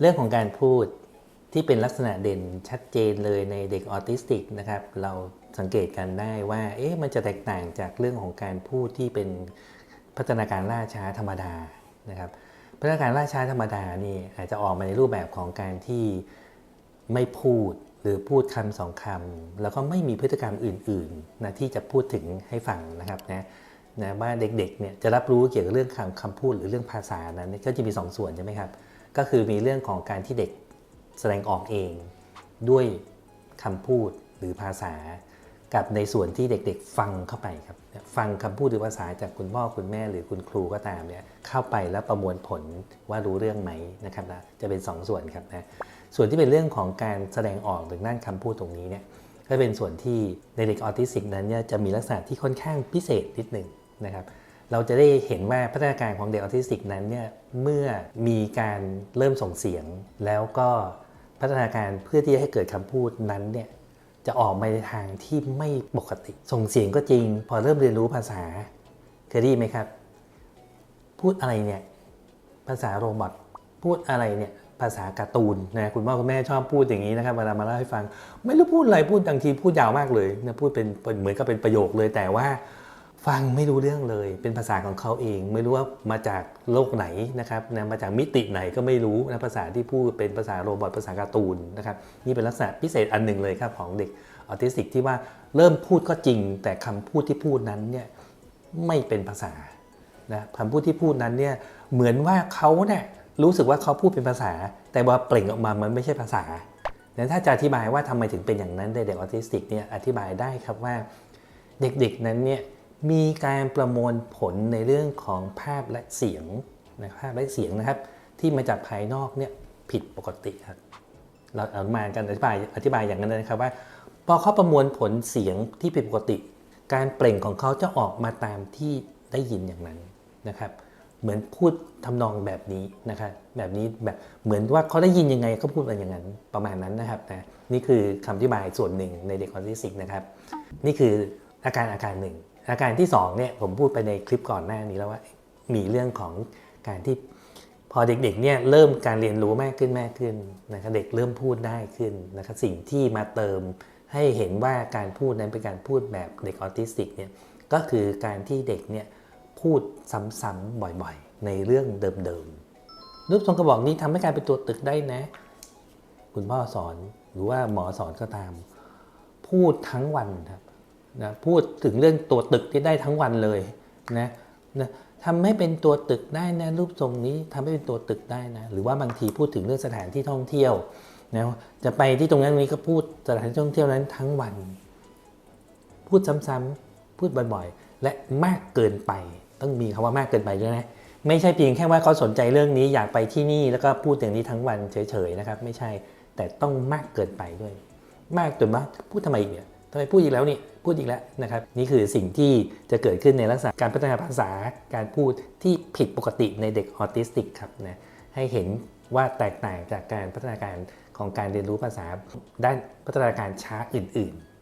เรื่องของการพูดที่เป็นลักษณะเด่นชัดเจนเลยในเด็กออทิสติกนะครับ เราสังเกตกันได้ว่า เอ๊ะมันจะแตกต่างจากเรื่องของการพูดที่เป็นพัฒนาการล่าช้าธรรมดานะครับ พัฒนาการล่าช้าธรรมดานี่อาจจะออกมาในรูปแบบของการที่ไม่พูดหรือพูดคำสองคำแล้วก็ไม่มีพฤติกรรมอื่นๆนะที่จะพูดถึงให้ฟังนะครับนะนะว่าเด็กๆเนี่ยจะรับรู้เกี่ยวกับเรื่องคำคำพูดหรือเรื่องภาษานั้นก็จะมีสองส่วนใช่ไหมครับ ก็คือมีเรื่องของการที่เด็กแสดงออกเอง ด้วยคำพูดหรือภาษา กับในส่วนที่เด็กๆ ฟังเข้าไปครับฟังคำพูดหรือภาษาจากคุณพ่อคุณแม่หรือคุณครูก็ตามเนี่ยเข้าไปแล้วประมวลผลว่ารู้เรื่องไหมนะครับนะจะเป็น2สส่วนครับนะส่วนที่เป็นเรื่องของการแสดงออกหรือด้านคำพูดตรงนี้เนี่ยก็เป็นส่วนที่ในเด็กออทิสติกนั้นเนี่ยจะมีลักษณะที่ค่อนข้างพิเศษนิดหนึ่งนะครับ เราจะได้เห็นว่าพัฒนาการของเด็กออทิสติกนั้นเนี่ยเมื่อมีการเริ่มส่งเสียง แล้วก็พัฒนาการเพื่อที่จะให้เกิดคำพูดนั้นเนี่ยจะออกมาในทางที่ไม่ปกติ ส่งเสียงก็จริง พอเริ่มเรียนรู้ภาษาเคยได้ยินไหมครับ พูดอะไรเนี่ยภาษาโรบอทพูดอะไรเนี่ยภาษาการ์ตูนนะคุณพ่อคุณแม่ชอบพูดอย่างนี้นะครับเวลามาเล่าให้ฟัง ไม่รู้พูดอะไรพูดบางทีพูดยาวมากเลยนะพูดเป็นเหมือนกับเป็นประโยคเลยแต่ว่า ฟังไม่รู้เรื่องเลย เป็นภาษาของเขาเอง ไม่รู้ว่ามาจากโลกไหนนะครับนะมาจากมิติไหนก็ไม่รู้นะภาษาที่พูดเป็นภาษาโรบอทภาษาการ์ตูนนะครับนี่เป็นลักษณะพิเศษอันหนึ่งเลยครับของเด็กออทิสติกที่ว่าเริ่มพูดก็จริง แต่คำพูดที่พูดนั้นเนี่ยไม่เป็นภาษานะคำพูดที่พูดนั้นเนี่ยเหมือนว่าเขาเนี่ยรู้สึกว่าเขาพูดเป็นภาษา แต่ว่าเปล่งออกมามันไม่ใช่ภาษานั้นถ้าจะอธิบายว่าทำไมถึงเป็นอย่างนั้นในเด็กออทิสติกเนี่ยอธิบายได้ครับว่าเด็กๆนั้นเนี่ย มีการประมวลผลในเรื่องของภาพและเสียงนะภาพและเสียงนะครับ ที่มาจากภายนอกเนี่ยผิดปกติครับเราเอามากันอธิบายอธิบายอย่างนั้นเลยนะครับว่า พอเขาประมวลผลเสียงที่ผิดปกติ การเปล่งของเขาจะออกมาตามที่ได้ยินอย่างนั้นนะครับ เหมือนพูดทำนองแบบนี้นะครับแบบนี้แบบเหมือนว่าเขาได้ยินยังไงก็พูดมาอย่างนั้นประมาณนั้นนะครับนะนี่คือคำอธิบายส่วนหนึ่งในเด็กออทิสติกนะครับ นี่คืออาการอาการหนึ่ง อาการที่2เนี่ยผมพูดไปในคลิปก่อนหน้านี้แล้วว่า มีเรื่องของการที่พอเด็กๆเนี่ยเริ่มการเรียนรู้มากขึ้นมากขึ้นนะครับเด็กเริ่มพูดได้ขึ้นนะครับสิ่งที่มาเติมให้เห็นว่าการพูดนั้นเป็นการพูดแบบเด็กออทิสติกเนี่ยก็คือการที่เด็กเนี่ยพูดซ้ำๆบ่อยๆ ในเรื่องเดิมๆรูปทรงกระบอกนี้ทำให้การเป็นตัวตึกได้นะ คุณพ่อสอนหรือว่าหมอสอนก็ตาม พูดทั้งวันครับ นะพูดถึงเรื่องตัวตึกที่ได้ทั้งวันเลยนะนะทำให้เป็นตัวตึกได้นะรูปทรงนี้ทำให้เป็นตัวตึกได้นะหรือว่าบางทีพูดถึงเรื่องสถานที่ท่องเที่ยวนะจะไปที่ตรงนั้นนี้ก็พูดสถานที่ท่องเที่ยวนั้นทั้งวัน พูดซ้ำๆพูดบ่อยๆ และมากเกินไปต้องมีคำว่ามากเกินไปด้วยนะไม่ใช่เพียงแค่ว่าเขาสนใจเรื่องนี้อยากไปที่นี่แล้วก็พูดอย่างนี้ทั้งวันเฉยๆนะครับ ไม่ใช่แต่ต้องมากเกินไปด้วย มากจนว่าพูดทำไมอีกเนี่ย ทำไมพูดอีกแล้วนี่พูดอีกแล้วนะครับนี่คือสิ่งที่จะเกิดขึ้นในลักษณะการพัฒนาภาษาการพูดที่ผิดปกติในเด็กออทิสติกครับนะให้เห็นว่าแตกต่างจากการพัฒนาการของการเรียนรู้ภาษาด้านพัฒนาการช้าอื่น ๆ